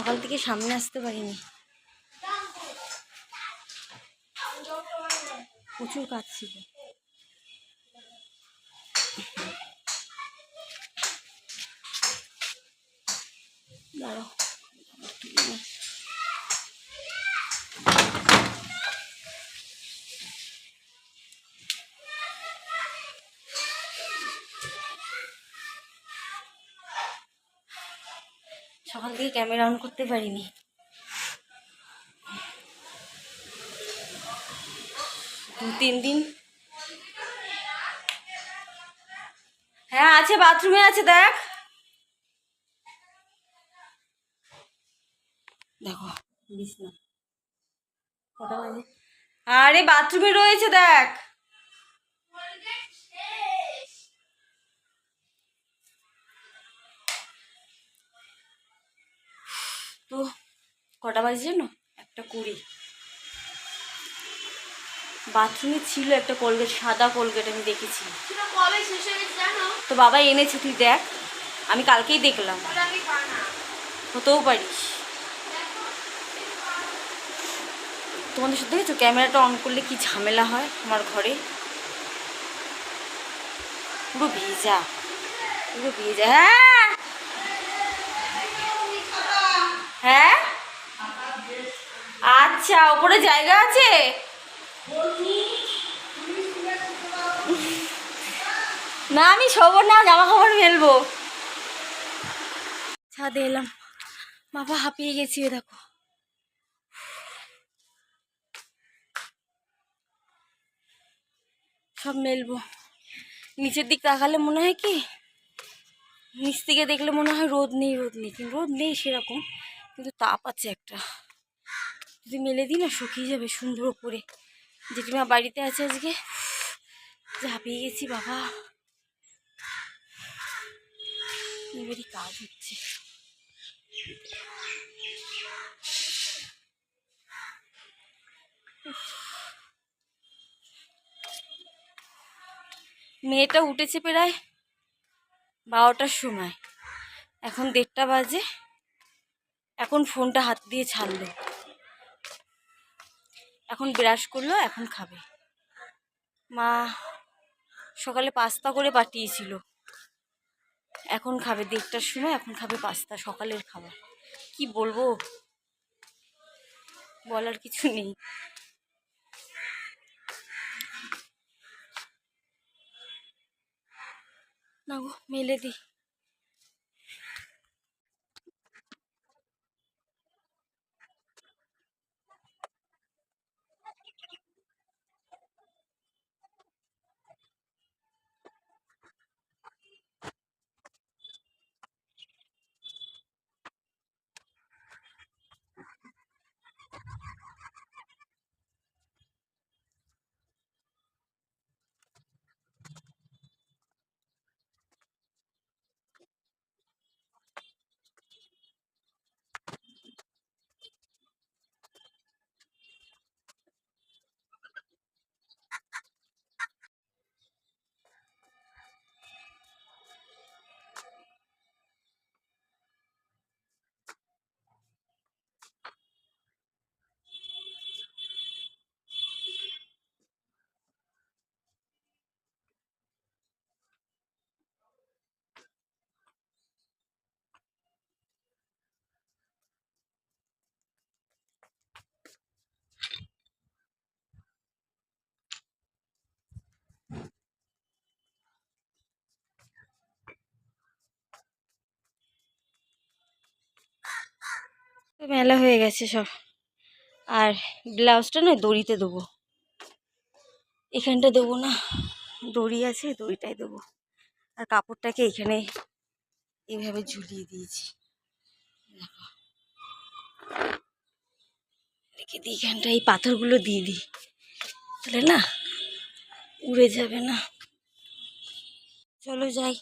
সকাল থেকে সামনে আসতে পারিনি। প্রচুর কাজ ছিল। দাঁড়াও। সকাল থেকে ক্যামেরা অন করতে পারিনি। দু, তিন দিন। হ্যাঁ আছে বাথরুমে আছে, দেখ। দেখো, বিছনা। কটা আরে বাথরুমে রয়েছে, দেখ। তো কটা বাজে জানো? একটা কুড়ি। বাথরুমে ছিল একটা কোলগেট সাদা কোলগেট আমি দেখেছি। তো বাবা এনেছে তুই দেখ। আমি কালকেই দেখলাম। হতেও পারিস। তোমাদের সাথে দেখেছ? ক্যামেরাটা অন করলে কি ঝামেলা হয় আমার ঘরে? পুরো ভিজা। পুরো ভিজা। হ্যাঁ! হ্যাঁ? আচ্ছা ওপরে জায়গা আছে? না, আমি শোবো না জামা কাপড় মেলবো ছাদে এলাম। বাবা, হাঁপিয়ে গেছি দেখো। সব মেলবো। নিচের দিক তাকালে মনে হয় কি? নিচ থেকে দেখলে মনে হয় রোদ নেই রোদ নেই, কিন্তু রোদ নেই সেরকম। কিন্তু তাপ আছে একটা। যদি মেলে দিই না, শুকিয়ে যাবে সুন্দর করে। জেঠিমা বাড়িতে আছে আজকে। যে হাঁপিয়ে গেছি বাবা। এবারই কাজ হচ্ছে। মেয়েটা উঠেছে প্রায় বারোটার সময়। এখন দেড়টা বাজে। এখন ফোনটা হাত দিয়ে ছাড়লো। এখন ব্রাশ করল, এখন খাবে। মা সকালে পাস্তা করে পাঠিয়েছিল। এখন খাবে দেড়টার সময় এখন খাবে পাস্তা, সকালের খাবার। কি বলব? বলার কিছু নেই। না গো মেলে দিই তো মেলা হয়ে গেছে সব। আর ব্লাউজটা না দড়িতে দেবো। এখানটা দেবো না, দড়ি আছে, দড়িটাই দেবো। আর কাপড়টাকে এখানে এইভাবে ঝুলিয়ে দিয়েছি। দেখো। দিই এখানটা এই পাথরগুলো দিয়ে দিই। তাহলে না উড়ে যাবে না। চলো যাই।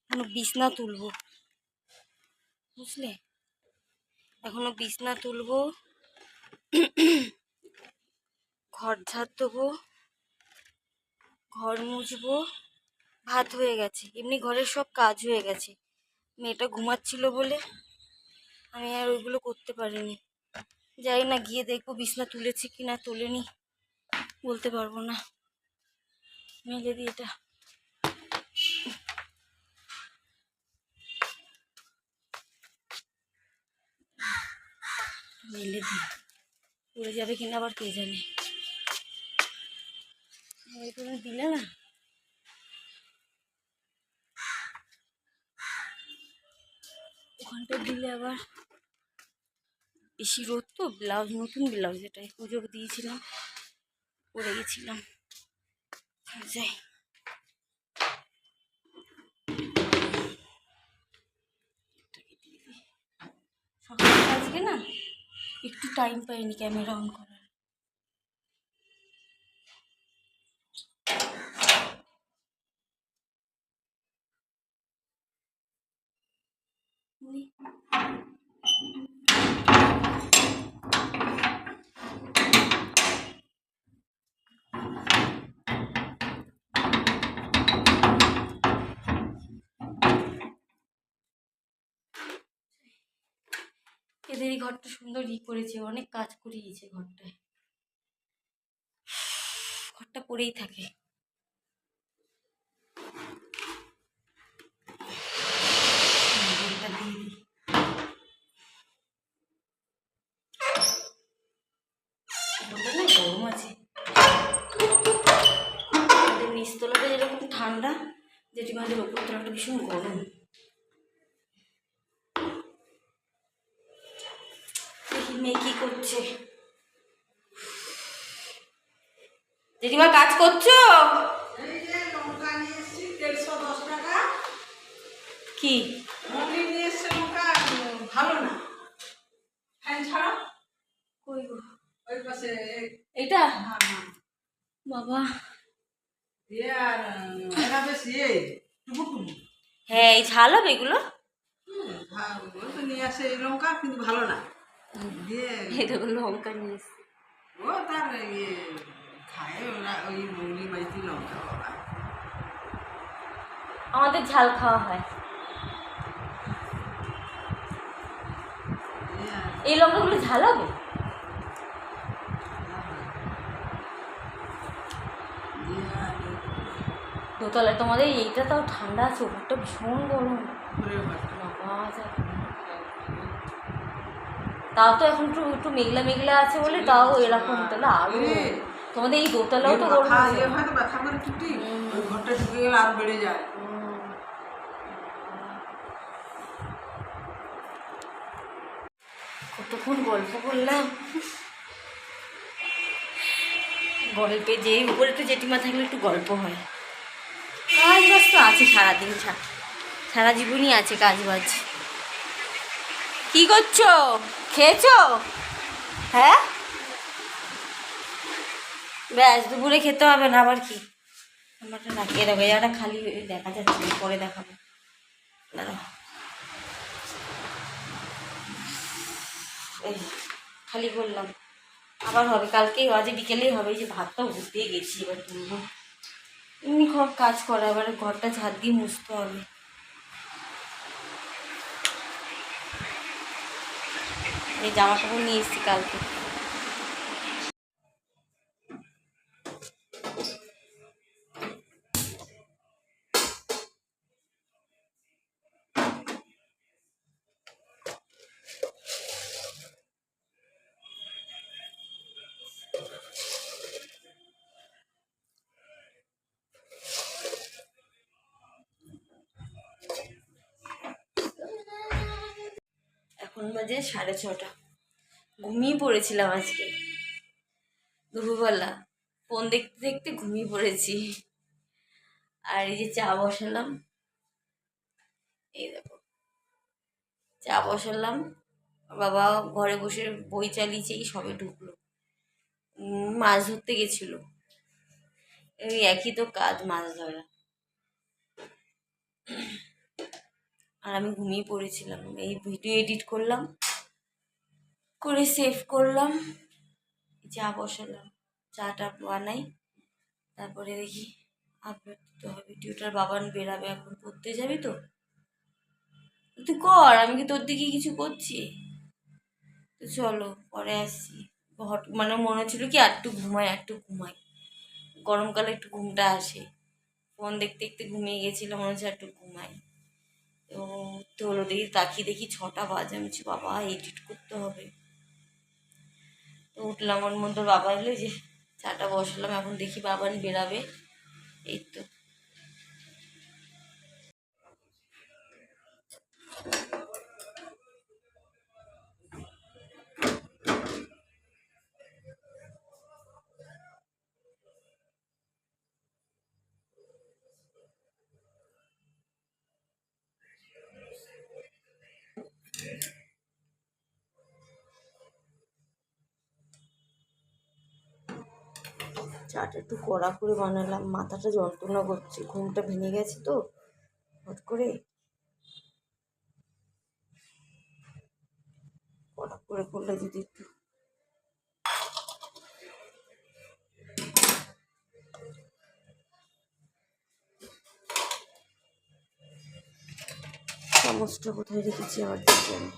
এখনও বিছনা তুলবো। বুঝলে? এখনও বিছনা তুলবো, ঘর ঝাড় দেবো ঘর মুছবো, ভাত হয়ে গেছে। এমনি ঘরের সব কাজ হয়ে গেছে। মেয়েটা ঘুমাচ্ছিল বলে আমি আর ওইগুলো করতে পারিনি। যাই না, গিয়ে দেখব বিছনা তুলেছি কি না তোলেনি বলতে পারব না। মেলে দিই এটা। দিই। উড়ে যাবে কিনা আবার কে জানে। দিলে না। ওখানটা দিলে আবার বেশি রোদ তো, ব্লাউজ, নতুন ব্লাউজ এটাই পুজো দিয়েছিলাম, পরে গেছিলাম। যাই। আজকে না একটু টাইম পাইনি ক্যামেরা অন করার উই। এদের এই ঘরটা সুন্দর ই করেছে, অনেক কাজ করিয়েছে ঘরটায়। ঘরটা পড়েই থাকে। গরম আছে। নিচতলাটা যেরকম ঠান্ডা জেঠিমাদের ওপর তলাটা ভীষণ গরম দেখি মেয়ে কি করছে? জেঠিমা কাজ করছ? কি? ভালো না। ফ্যান ছাড়া কই গো? ওই পাশে এটা বাবা। ইয়ে হ্যাঁ এই ঝাল হবে এগুলো? নিয়ে আসে এই লঙ্কা কিন্তু ভালো না। এটা লঙ্কা নিয়ে এসছি। ও তার ইয়ে খায় ওরা ওই মৌলি মাইতি লঙ্কা বাবা আমাদের ঝাল খাওয়া হয় এই লঙ্কাগুলো ঝাল হবে দোতলায় তোমাদের এইটা তাও ঠান্ডা আছে ওপরটা ভীষণ গরম বাবা তাও তো এখন একটু একটু মেঘলা মেঘলা আছে বলে তাও এরকম তাহলে আরও তোমাদের এই দোতলাও তো গরম ব্যথা করে ওই ঘরটা ঢুকে গেলে আর বেড়ে যায়। কতক্ষণ গল্প করলাম। গল্পে যে উপরে তো জেঠিমা থাকলে একটু গল্প হয়। কাজ বাজ তো আছে সারাদিন সারা জীবনই আছে কাজ বাজ। কি করছ? খেয়েছো? হ্যাঁ? ব্যাস, দুপুরে খেতে হবে না, আবার কি? আমারটা রাখিয়ে দেবো এটা খালি দেখা যাচ্ছে পরে দেখাবো। খালি করলাম। আবার হবে, কালকেই আজ বিকেলেই হবে যে ভাতটা উঠতে গেছি এবার তুলবো। এমনি সব কাজ করা, এবার ঘরটা ঝাড় দিয়ে মুছতে হবে। এই জামা কাপড় নিয়ে এসেছি কালকে। এখন বাজে সাড়ে ছটা। ঘুমিয়ে পড়েছিলাম আজকে। দুপুরবেলা। ফোন দেখতে দেখতে ঘুমিয়ে পড়েছি। আর এই যে চা বসালাম। এই দেখো। চা বসালাম। বাবা ঘরে বসে বই চালিয়েছে, এই সবে ঢুকলো। মাছ ধরতে গেছিল। এই একই তো কাজ মাছ ধরা। আর আমি ঘুমিয়ে পড়েছিলাম। এই ভিডিও এডিট করলাম, করে সেভ করলাম চা বসালাম, চাটা বানাই, তারপরে দেখি আপলোড দিতে হবে। ভিডিওটার বাবান বেরাবে, এখন পড়তে যাবি তো। তুই কর, আমি কি তোর দিকে কিছু করছি? তো চলো, পরে আসছি। হট মানে মনে হচ্ছিল কি আর একটু ঘুমাই, আর একটু ঘুমাই। গরমকালে একটু ঘুমটা আসে। ফোন দেখতে দেখতে ঘুমিয়ে গেছিলাম, মনে হচ্ছে একটু ঘুমাই। তো হলো দেখি তাকিয়ে দেখি ছটা বাজে। আমি বলছি, বাবা এডিট করতে হবে। তো উঠলাম ওর মধ্যে বাবা এলো যে চাটা বসলাম এখন দেখি বাবান বেরাবে। এই তো। চাটা একটু কড়া করে বানালাম। মাথাটা যন্ত্রণা করছে, ঘুমটা ভেঙে গেছে তো। হট করে কড়া করে করলে যদি একটু চামচটা কোথায় রেখেছি আবার দেখি আমি।